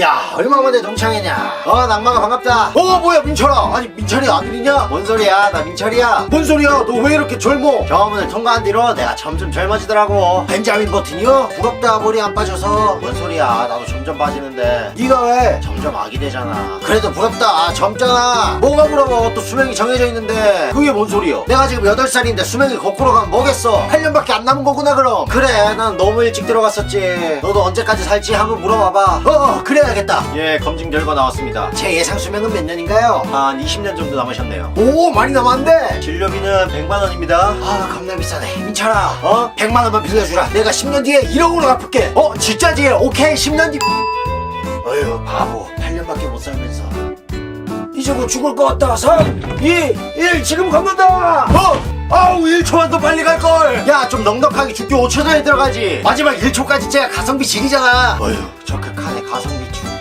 야 얼마 만에 동창이냐? 어 낭만아 반갑다. 어 뭐야 민철아. 아니 민철이 아들이냐? 뭔 소리야? 나 민철이야. 뭔 소리야? 너 왜 이렇게 젊어? 경험을 통과한 뒤로 내가 점점 젊어지더라고. 벤자민 버튼이요? 부럽다 머리 안 빠져서. 뭔 소리야? 나도 점점 빠지는데. 네가 왜 점점 아기 되잖아. 그래도 부럽다. 아, 젊잖아. 뭐가 부러워? 또 수명이 정해져 있는데. 그게 뭔 소리야 내가 지금 8살인데 수명이 거꾸로 가면 뭐겠어? 8년밖에 안 남은 거구나 그럼. 그래 난 너무 일찍 들어갔었지. 너도 언제까지 살지? 한번 물어봐봐. 어 그래 야겠다. 예 검진 결과 나왔습니다. 제 예상 수명은 몇 년인가요? 한 20년 정도 남으셨네요. 오 많이 남았는데? 진료비는 100만 원입니다. 아 겁나 비싸네. 민철아 어? 100만 원만 빌려주라. 내가 10년 뒤에 1억으로 갚을게. 어 진짜지? 오케이 10년 뒤. 어휴 바보. 8년밖에 못 살면서. 이제 곧 죽을 것 같다. 3 2 1 지금 걷는다. 어! 아우 1초만 더 빨리 갈걸. 야 좀 넉넉하게 죽기 5초 전에 들어가지. 마지막 1초까지 제가 가성비 지리잖아. 어휴